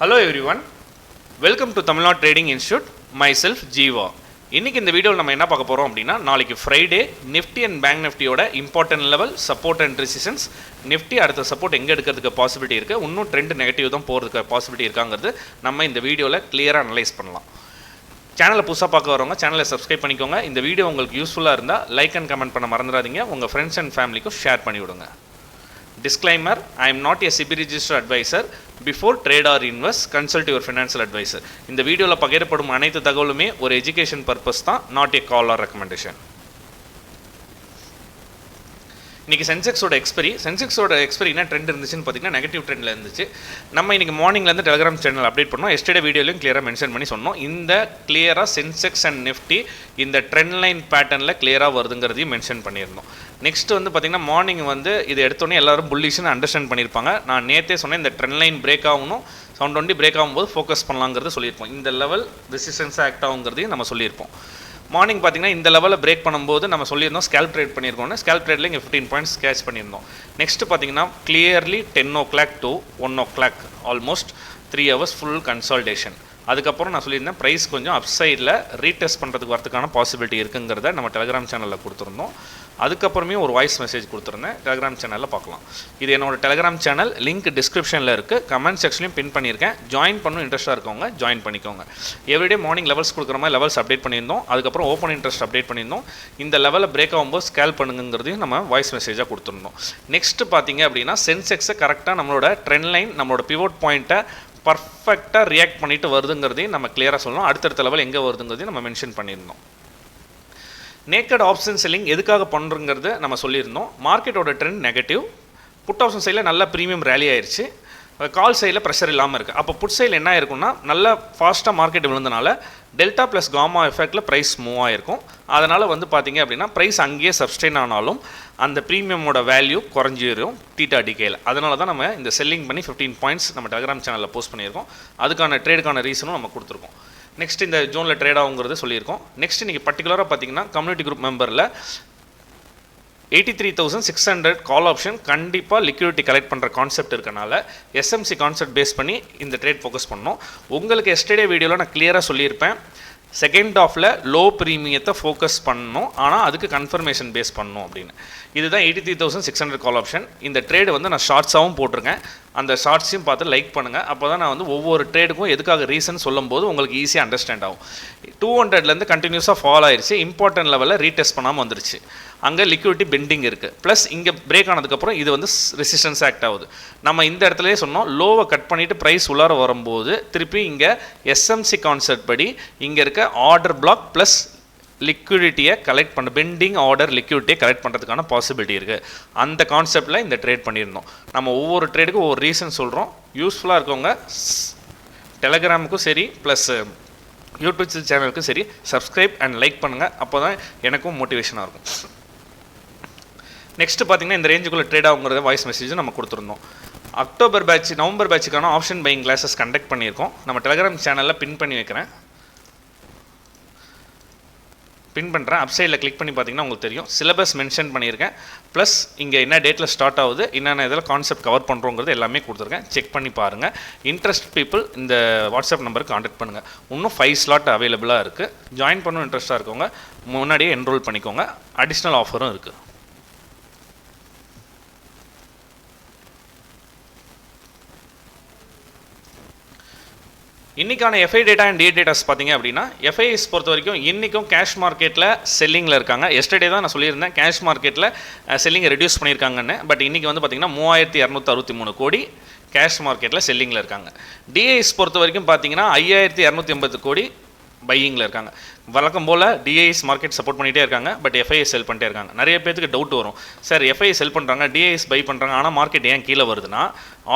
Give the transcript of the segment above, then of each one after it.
Hello everyone welcome to Tamil Nadu trading institute myself Jeeva இன்றைக்கி இந்த வீடியோவில் நம்ம என்ன பார்க்க போகிறோம் அப்படின்னா நாளைக்கு ஃப்ரைடே நிஃப்டி அண்ட் பேங்க் நிஃப்டியோட important level support and resistance Nifty அடுத்த சப்போர்ட் எங்கே எடுக்கிறதுக்கு பாசிபிலிட்டி இருக்குது இன்னும் ட்ரெண்ட் நெகட்டிவ் தான் போகிறதுக்கு பாசிபிலிட்டி இருக்காங்கிறது நம்ம இந்த வீடியோவில் கிளியராக அனலைஸ் பண்ணலாம். சேனலை புதுசாக பார்க்க வரவங்க சேனலை சப்ஸ்கிரைப் பண்ணிக்கோங்க. இந்த வீடியோ உங்களுக்கு யூஸ்ஃபுல்லாக இருந்தால் லைக் அண்ட் கமெண்ட் பண்ண மறந்துடாதீங்க. உங்கள் ஃப்ரெண்ட்ஸ் அண்ட் ஃபேமிலிக்கும் ஷேர் பண்ணிவிடுங்க. Disclaimer I am not a SEBI register advisor before trade or invest consult your financial advisor இந்த வீடியோவில் பகிரப்படும் அனைத்து தகவலுமே ஒரு எஜுகேஷன் பர்பஸ் தான் not a call or recommendation இன்றைக்கி சென்செக்ஸோட எக்ஸ்பெரி சென்செக்ஸோட எக்ஸ்பெரி என்ன ட்ரெண்ட் இருந்துச்சுன்னு பார்த்தீங்கன்னா நெகட்டிவ் ட்ரெண்டில் இருந்துச்சு. நம்ம இன்னைக்கு மார்னிங்லேருந்து டெலிகிராம் சேனல் அப்டேட் பண்ணோம். எஸ்டே வீடியோலையும் கிளியராக மென்ஷன் பண்ணி சொன்னோம். இந்த கிளியராக சென்செக்ஸ் அண்ட் நிஃப்டி இந்த ட்ரெண்ட் லைன் பேட்டர்னில் கிளியராக வருதுங்கிறதையும் மென்ஷன் பண்ணியிருந்தோம். நெக்ஸ்ட் வந்து பார்த்தீங்கன்னா மார்னிங் வந்து இது எடுத்தோடனே எல்லாரும் புல்லிஷ்னு அண்டர்ஸ்டாண்ட் பண்ணியிருப்பாங்க. நான் நேற்றே சொன்னேன் இந்த ட்ரெண்ட் லைன் பிரேக் ஆகணும். சவுண்ட் ஒண்டி பிரேக் ஆகும்போது ஃபோக்கஸ் பண்ணலாங்கிறது சொல்லியிருப்போம். இந்த லெவல் ரெசிஸ்டன்ஸ் ஆக்ட் ஆகுங்கிறதையும் நம்ம சொல்லியிருப்போம். மார்னிங் பார்த்தீங்கன்னா இந்த லெவலில் பிரேக் பண்ணும்போது நம்ம சொல்லியிருந்தோம் ஸ்கேல் ட்ரேட் பண்ணியிருக்கோம் ஸ்கேல் ட்ரேட்ல இங்கே ஃபிஃப்டீன் பாயிண்ட்ஸ் கேஷ் பண்ணியிருந்தோம். நெக்ஸ்ட் பார்த்தீங்கன்னா clearly ten o'clock to one o'clock almost three hours full consolidation அதுக்கப்புறம் நான் சொல்லியிருந்தேன் ப்ரைஸ் கொஞ்சம் அப்சைடில் ரீடெஸ்ட் பண்ணுறதுக்கு வரதுக்கான பாசிபிலிட்டி இருக்குங்கிறத நம்ம டெலிகிராம் சேனலில் கொடுத்துருந்தோம். அதுக்கப்புறமே ஒரு வாய்ஸ் மெசேஜ் கொடுத்துருந்தேன். டெலிகிராம் சேனலில் பார்க்கலாம். இது என்னோட டெலிகிராம் சேனல் லிங்க் டிஸ்கிரிப்ஷனில் இருக்குது கமெண்ட் செக்ஷன்லையும் பின் பண்ணியிருக்கேன். ஜாயின் பண்ணணும் இன்ட்ரெஸ்ட்டாக இருக்கவங்க ஜாயின் பண்ணிக்கோங்க. எவ்ரிடே மார்னிங் லெவல்ஸ் கொடுக்குற மாதிரி லெவல்ஸ் அப்டேட் பண்ணியிருந்தோம். அதுக்கப்புறம் ஓப்பன் இன்ட்ரெஸ்ட் அப்டேட் பண்ணியிருந்தோம். இந்த லெவலில் பிரேக் ஆகும்போது ஸ்கேல் பண்ணுங்கிறதையும் நம்ம வாய்ஸ் மெசேஜாக கொடுத்துருந்தோம். நெக்ஸ்ட் பார்த்தீங்க அப்படின்னா சென்செக்ஸை கரெக்டாக நம்மளோட ட்ரெண்ட் லைன் நம்மளோட பிவோட் பாயிண்ட்டை பர்ஃபெக்டாக ரியாக்ட் பண்ணிட்டு வருதுங்கிறதையும் நம்ம கிளியராக சொல்லணும். அடுத்தடுத்த லெவல் எங்கே வருதுங்கிறதையும் நம்ம மென்ஷன் பண்ணியிருந்தோம். நேக்கட் ஆப்ஷன் செல்லிங் எதுக்காக பண்ணுறங்கிறது நம்ம சொல்லியிருந்தோம். மார்க்கெட்டோட ட்ரெண்ட் நெகட்டிவ் புட் ஆப்ஷன் சைடில் நல்லா ப்ரீமியம் ரேலி ஆயிடுச்சு கால் சைடில் ப்ரெஷர் இல்லாமல் இருக்குது அப்போ புட் சைடில் என்ன ஆயிருக்கும்னா நல்லா ஃபாஸ்ட்டாக மார்க்கெட் விழுந்தனால டெல்டா ப்ளஸ் காமா எஃபெக்டில் ப்ரைஸ் மூவ் ஆயிருக்கும். அதனால் வந்து பார்த்தீங்க அப்படின்னா ப்ரைஸ் அங்கேயே சப்ஸ்டெயின் ஆனாலும் அந்த ப்ரீமியமோட வேல்யூ குறைஞ்சிரும் டீட்டா டிகேயில் அதனால தான் நம்ம இந்த செல்லிங் பண்ணி ஃபிஃப்டீன் பாயிண்ட்ஸ் நம்ம டெலகிராம் சேனலில் போஸ்ட் பண்ணியிருக்கோம். அதுக்கான ட்ரேடுக்கான ரீசனும் நம்ம கொடுத்துருக்கோம். நெக்ஸ்ட் இந்த ஜோனில் ட்ரேட் ஆகுங்கிறது சொல்லியிருக்கோம். நெக்ஸ்ட் இன்றைக்கி பர்டிகுலராக பார்த்தீங்கன்னா community group மெம்பரில் eighty three thousand six hundred call option கண்டிப்பாக லிக்விடிட்டி கலெக்ட் பண்ணுற கான்செப்ட் இருக்கனால எஸ்எம்சி கான்செப்ட் பேஸ் பண்ணி இந்த ட்ரேட் ஃபோக்கஸ் பண்ணோம். உங்களுக்கு எஸ்டர்டே வீடியோவில் நான் கிளியராக சொல்லியிருப்பேன். செகண்ட் ஆஃபில் லோ ப்ரீமியத்தை ஃபோக்கஸ் பண்ணணும் ஆனால் அதுக்கு கன்ஃபர்மேஷன் பேஸ் பண்ணணும் அப்படின்னு. இதுதான் eighty three thousand six hundred call option இந்த ட்ரேடு வந்து நான் ஷார்ட்ஸாகவும் போட்டிருக்கேன். அந்த ஷார்ட்ஸையும் பார்த்து லைக் பண்ணுங்கள் அப்போ தான் நான் வந்து ஒவ்வொரு ட்ரேடுக்கும் எதுக்காக ரீசன் சொல்லும்போது உங்களுக்கு ஈஸியாக அண்டர்ஸ்டாண்ட் ஆகும். டூ ஹண்ட்ரட்லேருந்து கண்டினியூஸாக ஃபால் ஆயிடுச்சு இம்பார்ட்டன்ட் லெவலில் ரீடெஸ்ட் பண்ணாமல் வந்துருச்சு. அங்கே லிக்விடிட்டி பெண்டிங் இருக்குது ப்ளஸ் இங்கே பிரேக் ஆனதுக்கப்புறம் இது வந்து ரெசிஸ்டன்ஸ் ஆக்ட் ஆகுது. நம்ம இந்த இடத்துலையே சொன்னோம் லோவை கட் பண்ணிவிட்டு ப்ரைஸ் உள்ளார வரும்போது திருப்பி இங்கே எஸ்எம்சி கான்செப்ட் படி இங்கே இருக்க ஆர்டர் பிளாக் ப்ளஸ் லிக்விடிட்டியை கலெக்ட் பண்ண பெண்டிங் ஆர்டர் லிக்விடிட்டியை கலெக்ட் பண்ணுறதுக்கான பாசிபிலிட்டி இருக்குது அந்த கான்செப்டில் இந்த ட்ரேட் பண்ணியிருந்தோம். நம்ம ஒவ்வொரு ட்ரேடுக்கும் ஒவ்வொரு ரீசன் சொல்கிறோம் யூஸ்ஃபுல்லாக இருக்கவங்க டெலகிராமுக்கும் சரி ப்ளஸ் யூடியூப் சேனலுக்கும் சரி சப்ஸ்கிரைப் அண்ட் லைக் பண்ணுங்கள் அப்போ தான் எனக்கும் மோட்டிவேஷனாக இருக்கும். நெக்ஸ்ட்டு பார்த்தீங்கன்னா இந்த ரேஞ்சுக்குள்ளே ட்ரேட் ஆகுங்கிறத வாய்ஸ் மெசேஜ் நம்ம கொடுத்துருந்தோம். அக்டோபர் பேட்ச் நவம்பர் பேட்சுக்கான ஆப்ஷன் பையிங் கிளாஸஸ் கண்டக்ட் பண்ணியிருக்கோம். நம்ம டெலகிராம் சேனலில் பின் பண்ணி வைக்கிறேன். பின் பண்ணுறேன் அப்சைடில் கிளிக் பண்ணி பார்த்தீங்கன்னா உங்களுக்கு தெரியும். சிலபஸ் மென்ஷன் பண்ணியிருக்கேன். ப்ளஸ் இங்கே என்ன டேட்டில் ஸ்டார்ட் ஆகுது என்னென்ன இதில் கான்செப்ட் கவர் பண்ணுறோங்கிறது எல்லாமே கொடுத்துருக்கேன். செக் பண்ணி பாருங்கள் இன்ட்ரெஸ்ட் பீப்புள் இந்த வாட்ஸ்அப் நம்பருக்கு காண்டாக்ட் பண்ணுங்கள் இன்னும் ஃபைவ் ஸ்லாட் அவைலபிளாக இருக்குது ஜாயின் பண்ணணும் இன்ட்ரெஸ்ட்டாக இருக்கவங்க முன்னாடியே என்ரோல் பண்ணிக்கோங்க. அடிஷ்னல் ஆஃபரும் இருக்குது இன்றைக்கான FII data and D datas பார்த்தீங்க அப்படின்னா எஃப்ஐஸ் பொறுத்த வரைக்கும் இன்றைக்கும் கேஷ் மார்க்கெட்டில் செல்லிங்கில் இருக்காங்க. எஸ்டர்டே தான் நான் சொல்லியிருந்தேன் கேஷ் மார்க்கெட்டில் செல்லிங்கை ரெடியூஸ் பண்ணியிருக்காங்கன்னு. பட் இன்றைக்கி வந்து பார்த்திங்கன்னா மூவாயிரத்தி இரநூத்தி அறுபத்தி மூணு கோடி கேஷ் மார்க்கெட்டில் செல்லிங்கில் இருக்காங்க. டிஐஸ் பொறுத்த வரைக்கும் பார்த்தீங்கன்னா ஐயாயிரத்தி இரநூத்தி ஐம்பது கோடி பையிங்கில் இருக்காங்க. வழக்கம் போல் டிஐஎஸ் மார்க்கெட் சப்போர்ட் பண்ணிகிட்டே இருக்காங்க பட் எஃப்ஐஎஸ் செல் பண்ணிட்டே இருக்காங்க. நிறைய பேருக்கு டவுட் வரும். சார் எஃப்ஐஎஸ் செல் பண்ணுறாங்க டிஐஎஸ் பை பண்ணுறாங்க ஆனால் மார்க்கெட் ஏன் கீழே வருதுன்னா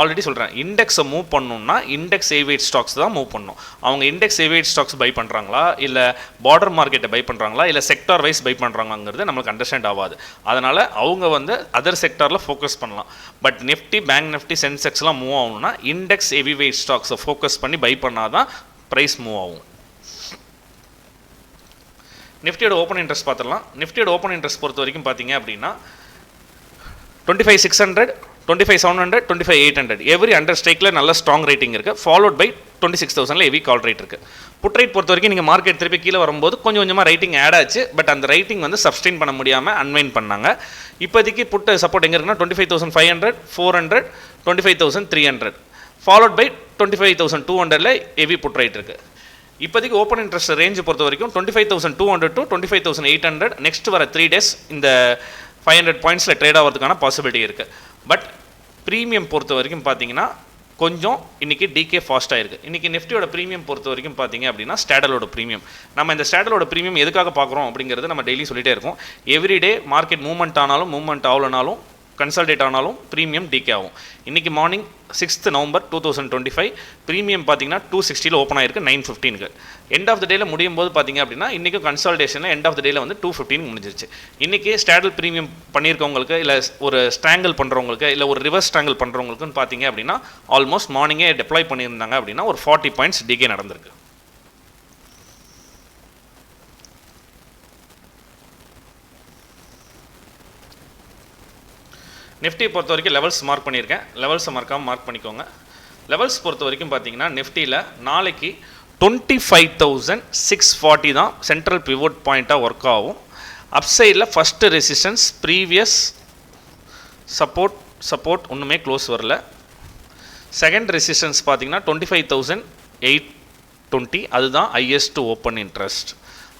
ஆல்ரெடி சொல்கிறேன் இண்டெக்ஸை மூவ் பண்ணணும்னா இண்டெக்ஸ் ஏவைட் ஸ்டாக்ஸ் தான் மூவ் பண்ணணும். அவங்க இண்டெக்ஸ் ஏவைட் ஸ்டாக்ஸ் பை பண்ணுறாங்களா இல்லை பார்டர் மார்க்கெட்டை பை பண்ணுறாங்களா இல்லை செக்டார் வைஸ் பை பண்ணுறாங்கங்கிறது நம்மளுக்கு அண்டர்ஸ்டாண்ட் ஆகாது. அதனால் அவங்க வந்து அதர் செக்டாரில் ஃபோக்கஸ் பண்ணலாம். பட் நிஃப்டி பேங்க் நிஃப்டி சென்செக்ஸ்லாம் மூவ் ஆகணும்னா இண்டெக்ஸ் ஹெவி வெயிட் ஸ்டாக்ஸை ஃபோக்கஸ் பண்ணி பை பண்ணால் தான் ப்ரைஸ் மூவ் ஆகும். நிஃப்டியோட ஓப்பன் இன்ட்ரெஸ்ட் பார்த்துடலாம். நிஃப்டியோட ஓப்பன் இன்ட்ரெஸ்ட் பொறுத்த வரைக்கும் பார்த்தீங்க அப்படின்னா twenty five six hundred twenty five seven hundred twenty five eight hundred every under ஸ்ட்ரைக்கில் நல்ல ஸ்ட்ராங் ரேட்டிங் இருக்குது ஃபாலோட் பை டுவெண்ட்டி சிக்ஸ் தௌசண்டில் ஹெவி கால் ரேட் இருக்குது புட் ரேட் பொறுத்த வரைக்கும் நீங்கள் மார்க்கெட் திருப்பி கீழே வரும்போது கொஞ்சம் கொஞ்சமாக ரைட்டிங் ஆட் ஆச்சு. பட் அந்த ரைட்டிங் வந்து சப்ஸ்டெயின் பண்ண முடியாமல் அன்வைன் பண்ணாங்க. இப்போதைக்கு புட் சப்போர்ட் எங்கே இருக்குன்னா twenty five thousand five hundred four hundred twenty five thousand three hundred followed by twenty five thousand two ஹண்ட்ரட்ல ஹெவி புட் ரைட் இருக்குது இப்போதைக்கு ஓப்பன் இன்ட்ரெஸ்ட் ரேஞ்ச் பொறுத்த வரைக்கும் twenty five thousand two hundred to twenty five thousand eight hundred next வர three days இந்த five hundred பாயிண்ட்ஸில் trade ஆகிறதுக்கான possibility இருக்குது பட் ப்ரீமியம் பொறுத்த வரைக்கும் பார்த்தீங்கன்னா கொஞ்சம் இன்றைக்கி டிகே ஃபாஸ்ட்டாக இருக்குது இன்றைக்கி நிஃப்டியோட ப்ரீமியம் பொறுத்த வரைக்கும் பார்த்தீங்க அப்படின்னா ஸ்டாடலோட ப்ரீமியம் நம்ம இந்த ஸ்டாடலோட ப்ரீமியம் எதுக்காக பார்க்குறோம் அப்படிங்கிறது நம்ம டெய்லி சொல்லிகிட்டே இருக்கோம். எவ்ரிடே மார்க்கெட் மூவ்மெண்ட் ஆனாலும் மூவ்மெண்ட் ஆகலனாலும் கன்சல்டேட் ஆனாலும் ப்ரீமியம் டிகே ஆகும். இன்றைக்கி morning sixth November two thousand twenty five premium பார்த்தீங்கன்னா டூ சிக்ஸ்டியில் ஓப்பன் ஆயிருக்கு நைன் ஃபிஃப்டீனுக்கு எண்ட் ஆஃப் த டேல முடியும் போது பார்த்தீங்க அப்படின்னா இன்றைக்கும் கன்சல்டேஷனில் எண்ட் ஆஃப் த டேல வந்து டூ ஃபிஃப்டின் முடிஞ்சிருச்சு. இன்றைக்கி ஸ்டாடல் ப்ரீமியம் பண்ணியிருக்கவங்களுக்கு இல்லை ஒரு ஸ்ட்ராங்கிள் பண்ணுறவங்களுக்கு இல்லை ஒரு ரிவர்ஸ் ஸ்ட்ராங்கிள் பண்ணுறவங்களுக்குன்னு பார்த்தீங்க அப்படின்னா ஆல்மோஸ்ட் மார்னிங்கே டெப்ளாய் பண்ணியிருந்தாங்க அப்படின்னா ஒரு ஃபார்ட்டி பாயிண்ட்ஸ் டிகே நடந்திருக்கு. நிஃப்டி பொறுத்த வரைக்கும் லெவல்ஸ் மார்க் பண்ணியிருக்கேன். லெவல்ஸை மறக்காமல் மார்க் பண்ணிக்கோங்க. லெவல்ஸ் பொறுத்த வரைக்கும் பார்த்தீங்கன்னா நிஃப்டியில் நாளைக்கு twenty five thousand six forty தான் சென்ட்ரல் பிவோட் பாயிண்ட்டாக ஒர்க் ஆகும். அப்சைடில் first resistance previous support support ஒன்றுமே க்ளோஸ் வரல. செகண்ட் ரெசிஸ்டன்ஸ் பார்த்தீங்கன்னா twenty five thousand eight twenty அதுதான் ஹையஸ்ட் ஓப்பன் இன்ட்ரெஸ்ட்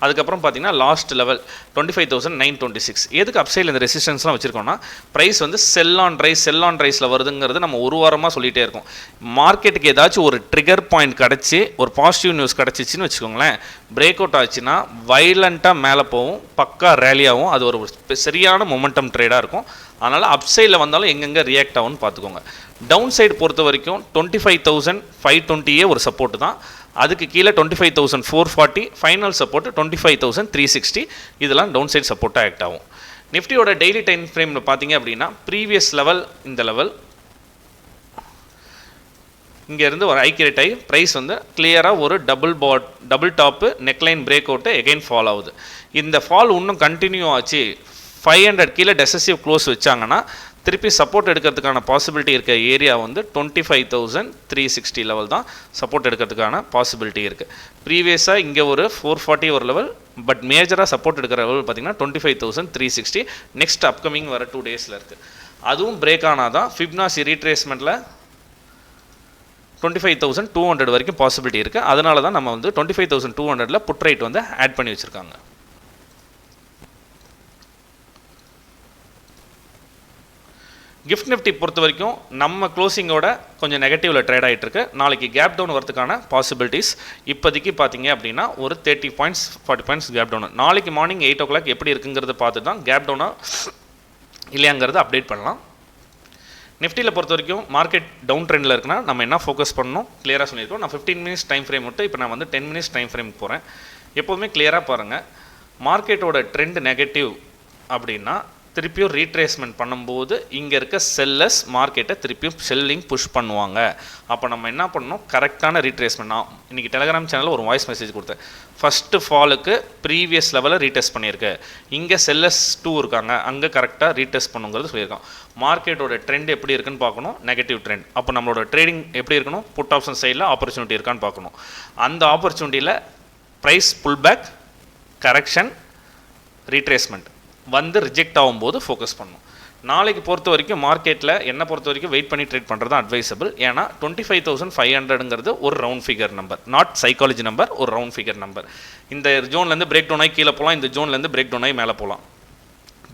அதுக்கப்புறம் பார்த்தீங்கன்னா last level twenty five thousand nine twenty six எதுக்கு அப்சைடில் இந்த ரெசிஸ்டன்ஸ்லாம் வச்சிருக்கோம்னா ப்ரைஸ் வந்து sell on rise sell on ரைஸில் வருதுங்கிறது நம்ம ஒரு வாரமாக சொல்லிகிட்டே இருக்கோம். மார்க்கெட்டுக்கு ஏதாச்சும் ஒரு ட்ரிகர் பாயிண்ட் கிடச்சி ஒரு பாசிட்டிவ் நியூஸ் கிடச்சிச்சின்னு வச்சுக்கோங்களேன் பிரேக் அவுட் ஆச்சுன்னா வைலண்ட்டாக மேலே போகும் பக்கா ரேலியாகவும் அது ஒரு சரியான மொமெண்டம் ட்ரேடாக இருக்கும். அதனால் அப்சைடில் வந்தாலும் எங்கெங்கே ரியாக்ட் ஆகும்னு பார்த்துக்கோங்க. டவுன் சைடு பொறுத்த வரைக்கும் டுவெண்ட்டி ஃபைவ் தௌசண்ட் ஃபைவ் டுவெண்ட்டியே ஒரு சப்போர்ட் தான். அதுக்கு கீழே twenty five thousand four forty final support twenty five thousand three sixty இதெல்லாம் டவுன் சைட் சப்போர்ட்டாக ஆக்ட் ஆகும். நிஃப்டியோட டெய்லி டைம் ஃப்ரேமில் பார்த்தீங்க அப்படின்னா ப்ரீவியஸ் லெவல் இந்த லெவல் இங்கேருந்து ஒரு ஐக்கிரேட் ஆகி ப்ரைஸ் வந்து கிளியராக ஒரு double bottom double top neckline break out again fall ஆகுது. இந்த ஃபால் இன்னும் கண்டினியூ ஆச்சு. ஃபைவ் ஹண்ட்ரட் கீழே டெசசிவ் க்ளோஸ் வச்சாங்கன்னா திருப்பி சப்போர்ட் எடுக்கிறதுக்கான பாசிபிலிட்டி இருக்க ஏரியா வந்து twenty five thousand three sixty level தான் சப்போர்ட் எடுக்கிறதுக்கான பாசிபிலிட்டி இருக்குது ப்ரீவியஸாக இங்கே ஒரு ஃபோர் ஃபார்ட்டி ஒரு லெவல் பட் மேஜராக சப்போர்ட் எடுக்கிற லெவல் பார்த்தீங்கன்னா twenty five thousand three sixty next upcoming வர டூ டேஸில் இருக்குது அதுவும் பிரேக் ஆனால் தான் Fibonacci ரீட்ரேஸ்மெண்ட்டில் twenty five thousand two hundred வரைக்கும் பாசிபிலிட்டி இருக்குது அதனால தான் நம்ம வந்து டுவெண்ட்டி ஃபைவ் தௌசண்ட் டூ ஹண்ட்ரடில் புட் ரைட் வந்து ஆட் பண்ணி வச்சுருக்காங்க. கிஃப்ட் நிஃப்டி பொறுத்த வரைக்கும் நம்ம க்ளோசிங்கோட கொஞ்சம் நெகட்டிவில் ட்ரேட் ஆகிட்டு இருக்கு நாளைக்கு கேப் டவுன் வரதுக்கான பாசிபிலிட்டிஸ் இப்போதைக்கு பார்த்தீங்க அப்படின்னா ஒரு thirty points forty points gap down நாளைக்கு மார்னிங் எயிட் ஓ கிளாக் எப்படி இருக்குங்கிறத பார்த்து தான் கேப் டவுனாக இல்லையாங்கிறத அப்டேட் பண்ணலாம். நிஃப்டியில் பொறுத்த வரைக்கும் மார்க்கெட் டவுன் ட்ரெண்டில் இருக்குன்னா நம்ம என்ன ஃபோக்கஸ் பண்ணணும்? கிளியராக சொல்லியிருக்கோம். நான் ஃபிஃப்டீன் மினிட்ஸ் டைம் ஃப்ரேம் விட்டு இப்போ நான் வந்து டென் மினிட்ஸ் டைம் ஃப்ரேமுக்கு போகிறேன் எப்போதுமே கிளியராக பாருங்கள் மார்க்கெட்டோட ட்ரெண்ட் நெகட்டிவ் அப்படின்னா திருப்பியும் ரீட்ரேஸ்மெண்ட் பண்ணும்போது இங்கே இருக்க செல்லர்ஸ் மார்க்கெட்டை திருப்பியும் செல்லிங் புஷ் பண்ணுவாங்க. அப்போ நம்ம என்ன பண்ணணும்? கரெக்டான ரீட்ரேஸ்மெண்ட் நான் இன்றைக்கி டெலகிராம் சேனலில் ஒரு வாய்ஸ் மெசேஜ் கொடுத்தேன். ஃபஸ்ட்டு ஃபாலுக்கு ப்ரீவியஸ் லெவலில் ரீடெஸ்ட் பண்ணியிருக்கு. இங்கே செல்லர்ஸ் டூ இருக்காங்க. அங்கே கரெக்டாக ரீடெஸ்ட் பண்ணுங்கிறது சொல்லியிருக்கோம் மார்க்கெட்டோட ட்ரெண்ட் எப்படி இருக்குன்னு பார்க்கணும். நெகட்டிவ் ட்ரெண்ட் அப்போ நம்மளோட ட்ரேடிங் எப்படி இருக்கணும்? புட் ஆப்ஷன் சைடில் ஆப்பர்ச்சுனிட்டி இருக்கான்னு பார்க்கணும். அந்த ஆப்பர்ச்சுனிட்டியில் price pull back correction retracement வந்து ரிஜெக்ட் ஆகும்போது ஃபோக்கஸ் பண்ணும். நாளைக்கு பொறுத்த வரைக்கும் மார்க்கெட்டில் என்ன பொறுத்த வரைக்கும் வெயிட் பண்ணி ட்ரேட் பண்ணுறது தான் அட்வைசபிள் ஏன்னா டுவெண்ட்டி ஃபைவ் தௌசண்ட் ஃபைவ் ஹண்ட்ரடுங்கிறது ஒரு round figure number not psychology number ஒரு ரவுண்ட் ஃபிகர் நம்பர் இந்த ஜோன்லேருந்து பிரேக் டவுன் ஆகி கீழே போகலாம் இந்த ஜோன்லேருந்து பிரேக் டவுன் ஆகி மேலே போகலாம்.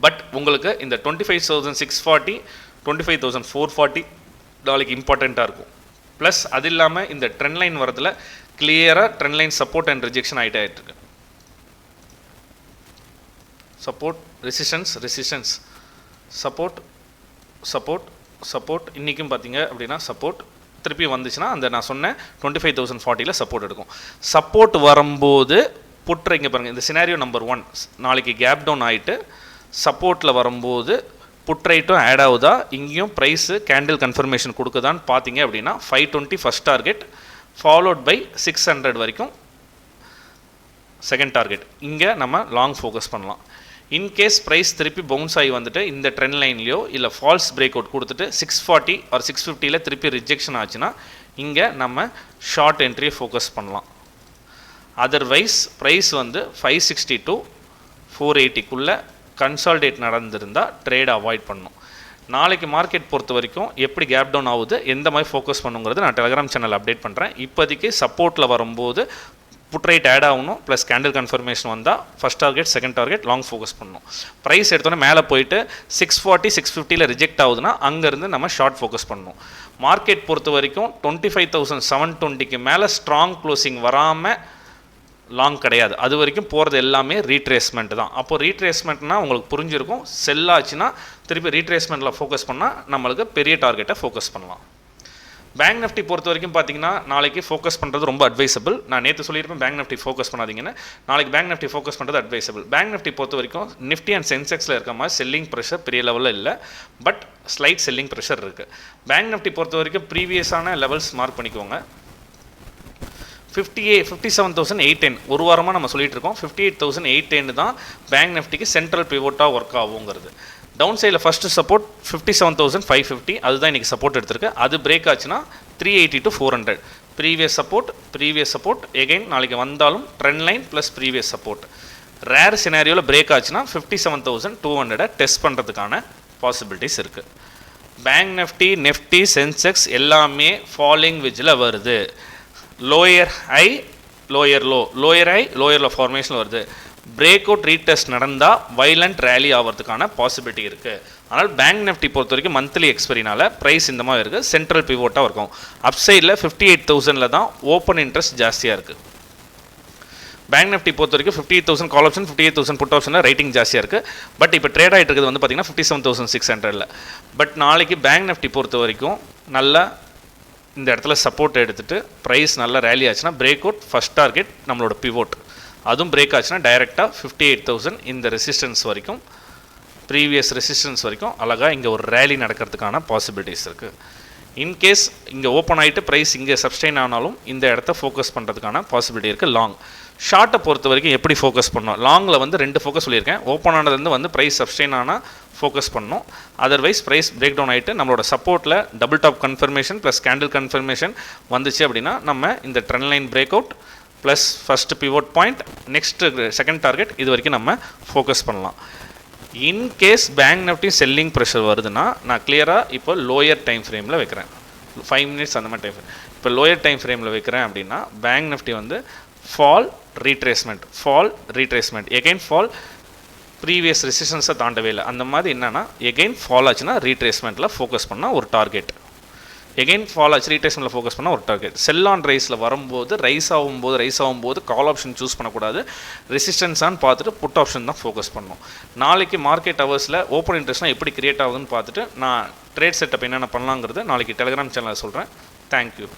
பட் உங்களுக்கு இந்த twenty five thousand six forty twenty five thousand four forty நாளைக்கு இம்பார்ட்டண்ட்டாக இருக்கும். ப்ளஸ் அது இல்லாமல் இந்த ட்ரெண்ட் லைன் வரதில் கிளியராக trend line support and rejection ஆகிட்டே ஆகிட்டு support resistance resistance support support support. இன்றைக்கும் பார்த்தீங்க அப்படின்னா சப்போர்ட் திருப்பி வந்துச்சுன்னா அந்த நான் சொன்னேன் டுவெண்ட்டி ஃபைவ் தௌசண்ட் ஃபார்ட்டியில் சப்போர்ட் எடுக்கும். சப்போர்ட் வரும்போது புட்ற இங்கே பாருங்கள் இந்த சினாரியோ நம்பர் ஒன் நாளைக்கு கேப் டவுன் ஆகிட்டு சப்போர்ட்டில் வரும்போது புட் ரைட்டும் ஆட் ஆகுதா? இங்கேயும் ப்ரைஸு கேண்டில் கன்ஃபர்மேஷன் கொடுக்குதான்னு பார்த்தீங்க அப்படின்னா five twenty first target followed by six hundred வரைக்கும் செகண்ட் டார்கெட் இங்கே நம்ம லாங் ஃபோக்கஸ் பண்ணலாம். இன்கேஸ் ப்ரைஸ் திருப்பி பவுன்ஸ் ஆகி வந்துட்டு இந்த ட்ரெண்ட் லைன்லையோ இல்லை ஃபால்ஸ் பிரேக் அவுட் கொடுத்துட்டு சிக்ஸ் ஃபார்ட்டி ஆர் சிக்ஸ் ஃபிஃப்டியில் திருப்பி ரிஜெக்ஷன் ஆச்சுன்னா இங்கே நம்ம ஷார்ட் என்ட்ரியை ஃபோக்கஸ் பண்ணலாம். அதர்வைஸ் ப்ரைஸ் வந்து ஃபைவ் சிக்ஸ்டி டு ஃபோர் எயிட்டிக்குள்ளே கன்சால்டேட் நடந்திருந்தால் ட்ரேட் அவாய்ட் பண்ணும். நாளைக்கு மார்க்கெட் பொறுத்த வரைக்கும் எப்படி கேப் டவுன் ஆகுது எந்த மாதிரி ஃபோக்கஸ் பண்ணுங்கிறது நான் டெலிகிராம் சேனல் அப்டேட் பண்ணுறேன் இப்போதைக்கு சப்போர்ட்டில் வரும்போது புட் ரைட் ஆட் ஆகணும் ப்ளஸ் கேண்டில் கன்ஃபர்மேஷன் வந்தால் first target second target long focus பண்ணணும். ப்ரைஸ் எடுத்தோன்னே மேலே போயிட்டு சிக்ஸ் ஃபார்ட்டி சிக்ஸ் ஃபிஃப்டியில் ரிஜெக்ட் ஆகுதுன்னா அங்கேருந்து நம்ம ஷார்ட் ஃபோக்கஸ் பண்ணணும். மார்க்கெட் பொறுத்த வரைக்கும் டுவெண்ட்டி ஃபைவ் தௌசண்ட் செவன் டுவெண்ட்டிக்கு மேலே ஸ்ட்ராங் க்ளோசிங் வராமல் லாங் கிடையாது. அது வரைக்கும் போகிறது எல்லாமே ரீட்ரேஸ்மெண்ட் தான். அப்போது ரீட்ரேஸ்மெண்ட்னா உங்களுக்கு புரிஞ்சிருக்கும். செல் ஆச்சுன்னா திருப்பி ரீட்ரேஸ்மெண்ட்டில் ஃபோக்கஸ் பண்ணால் நம்மளுக்கு பெரிய டார்கெட்டை ஃபோக்கஸ் பண்ணலாம். பேங்க் நிஃப்டி பொறுத்த வரைக்கும் பார்த்தீங்கன்னா நாளைக்கு ஃபோக்கஸ் பண்ணுறது ரொம்ப அட்வைசபிள் நான் நேற்று சொல்லியிருப்பேன் பேங்க் நிஃப்டி ஃபோக்கஸ் பண்ணாதீங்கன்னு. நாளைக்கு பேங்க் நிஃப்டி ஃபோக்கஸ் பண்ணுறது அட்வைசபிள் பேங்க் நிஃப்டி பொறுத்த வரைக்கும் நிஃப்டி அண்ட் சென்செக்ஸில் இருக்க மாதிரி செல்லிங் ப்ரெஷர் பெரிய லெவலில் இல்லை. பட் ஸ்லைட் செல்லிங் ப்ரெஷர் இருக்குது பேங்க் நிஃப்டி பொறுத்த வரைக்கும் ப்ரீவியஸான லெவல்ஸ் மார்க் பண்ணிக்கோங்க. Fifty eight fifty seven thousand eight ten ஒரு வாரமாக நம்ம சொல்லிட்டு இருக்கோம். Fifty eight thousand eight ten தான் பேங்க் நிஃப்டிக்கு சென்ட்ரல் பிவோட்டாக ஒர்க் ஆகுங்கிறது. டவுன் சைடில் first support fifty seven thousand five fifty அதுதான் இன்றைக்கி சப்போர்ட் எடுத்திருக்கு. அது பிரேக் ஆச்சுன்னா three eighty to four hundred previous support previous support again நாளைக்கு வந்தாலும் trend line plus previous support rare சினாரியோவில் break ஆச்சுன்னா ஃபிஃப்டி செவன் தௌசண்ட் டூ ஹண்ட்ரடை டெஸ்ட் பண்ணுறதுக்கான பாசிபிலிட்டிஸ் இருக்குது பேங்க் நெஃப்டி நெஃப்டி சென்செக்ஸ் எல்லாமே ஃபாலிங் விஜில் வருது. Lower high lower low lower high lower low formation வருது. பிரேக் அவுட் ரீடெஸ்ட் நடந்தால் வைலண்ட் ரேலி ஆகிறதுக்கான பாசிபிலிட்டி இருக்குது ஆனால் பேங்க் நிஃப்டி பொறுத்த வரைக்கும் மந்த்லி எக்ஸ்பெரினால் ப்ரைஸ் இந்த மாதிரி இருக்குது சென்ட்ரல் பிவோட்டாக இருக்கும். அப்சைடில் ஃபிஃப்டி எயிட் தௌசண்டில் தான் ஓப்பன் இன்ட்ரெஸ்ட் ஜாஸ்தியாக இருக்குது பேங்க் நிஃப்டி பொறுத்த வரைக்கும் fifty eight thousand call option fifty eight thousand put ஆப்ஷனில் ரைட்டிங் ஜாஸ்தியாக இருக்குது பட் இப்போ ட்ரேட் ஆகிட்டு இருக்குது வந்து பார்த்தீங்கன்னா ஃபிஃப்டி செவன் தௌசண்ட் சிக்ஸ் ஹண்ட்ரடில் பட் நாளைக்கு பேங்க் நிஃப்டி பொறுத்த வரைக்கும் நல்லா இந்த இடத்துல சப்போர்ட் எடுத்துகிட்டு ப்ரைஸ் நல்லா ரேலி ஆச்சுன்னா பிரேக் அவுட் ஃபஸ்ட் டார்கெட் நம்மளோட பிவோட் அதுவும் பிரேக் ஆச்சுன்னா டைரெக்டாக ஃபிஃப்டி எயிட் தௌசண்ட் இந்த ரெசிஸ்டன்ஸ் வரைக்கும் ப்ரீவியஸ் ரெசிஸ்டன்ஸ் வரைக்கும் அழகாக இங்கே ஒரு ரேலி நடக்கிறதுக்கான பாசிபிலிட்டிஸ் இருக்குது இன்கேஸ் இங்கே ஓப்பன் ஆகிட்டு ப்ரைஸ் இங்கே சப்ஸ்டைன் ஆனாலும் இந்த இடத்த ஃபோக்கஸ் பண்ணுறதுக்கான பாசிபிலிட்டி இருக்குது லாங் ஷார்ட்டை பொறுத்த வரைக்கும் எப்படி ஃபோக்கஸ் பண்ணோம் லாங்கில் வந்து ரெண்டு ஃபோக்கஸ் சொல்லியிருக்கேன். ஓப்பன் ஆனதுலேருந்து வந்து ப்ரைஸ் சப்ஸ்டைன் ஆனால் ஃபோக்கஸ் பண்ணணும். அதர்வைஸ் ப்ரைஸ் பிரேக் டவுன் ஆகிட்டு நம்மளோட சப்போர்ட்டில் double top confirmation plus candle confirmation வந்துச்சு அப்படின்னா நம்ம இந்த trend line break out plus first pivot point next second target இது வரைக்கும் நம்ம ஃபோக்கஸ் பண்ணலாம். In case bank Nifty selling pressure வருதுன்னா நான் கிளியராக இப்போ லோயர் டைம் ஃப்ரேமில் வைக்கிறேன். ஃபைவ் மினிட்ஸ் அந்த மாதிரி டைம் இப்போ லோயர் டைம் ஃப்ரேமில் வைக்கிறேன் அப்படின்னா பேங்க் நிஃப்டி வந்து fall retracement fall retracement again fall previous ரெசிஸ்டன்ஸை தாண்டவே இல்லை. அந்த மாதிரி என்னென்னா எகைன் ஃபால் ஆச்சுன்னா ரீட்ரேஸ்மெண்ட்டில் ஃபோக்கஸ் பண்ணால் ஒரு டார்கெட் எகைன் ஃபால் ஆச்சு ரீட்ரேஸ்மெண்ட்டில் ஃபோக்கஸ் பண்ணால் ஒரு டார்கெட் செல் ஆன் ரைஸில் வரும்போது ரைஸ் ஆகும்போது ரைஸ் ஆகும்போது கால் ஆப்ஷன் சூஸ் பண்ணக்கூடாது. ரெசிஸ்டன்ஸான்னு பார்த்துட்டு புட் ஆப்ஷன் தான் ஃபோக்கஸ் பண்ணணும் நாளைக்கு மார்க்கெட் ஹவர்ஸில் ஓப்பன் இன்ட்ரெஸ்ட்லாம் எப்படி கிரியேட் ஆகுதுன்னு பார்த்துட்டு நான் ட்ரேட் செட்டப் என்னென்ன பண்ணலாங்கிறது நாளைக்கு டெலிகிராம் சேனலில் சொல்கிறேன் தேங்க்யூ